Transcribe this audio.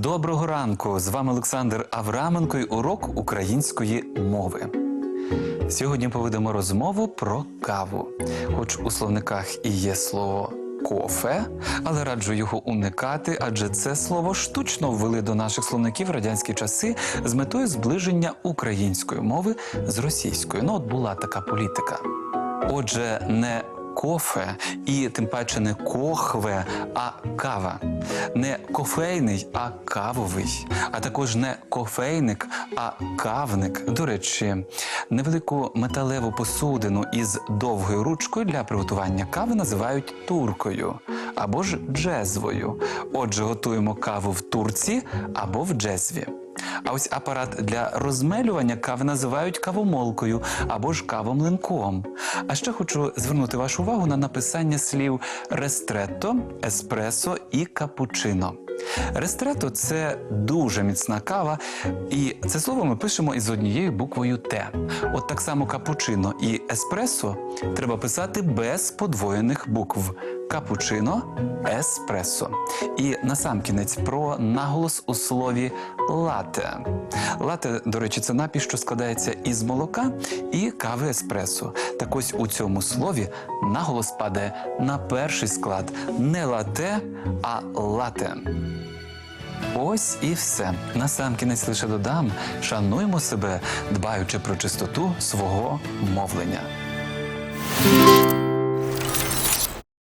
Доброго ранку! З вами Олександр Авраменко і урок української мови. Сьогодні поведемо розмову про каву. Хоч у словниках і є слово кофе, але раджу його уникати, адже це слово штучно ввели до наших словників в радянські часи з метою зближення української мови з російською. Ну, от була така політика. Отже, не кофе і тим паче не кохве, а кава. Не кофейний, а кавовий, а також не кофейник, а кавник. До речі, невелику металеву посудину із довгою ручкою для приготування кави називають туркою або ж джезвою. Отже, готуємо каву в турці або в джезві. А ось апарат для розмелювання кави називають кавомолкою або ж кавомлинком. А ще хочу звернути вашу увагу на написання слів рестретто, еспресо і капучино. Рестретто це дуже міцна кава, і це слово ми пишемо із однією буквою Т. От так само капучино і еспресо треба писати без подвоєних букв. Капучино, еспресо. І насамкінець про наголос у слові лате. Лате, до речі, це напій, що складається із молока і кави еспресо. Так ось у цьому слові наголос падає на перший склад не лате, а лате. Ось і все. Насамкінець лише додам, шануймо себе, дбаючи про чистоту свого мовлення.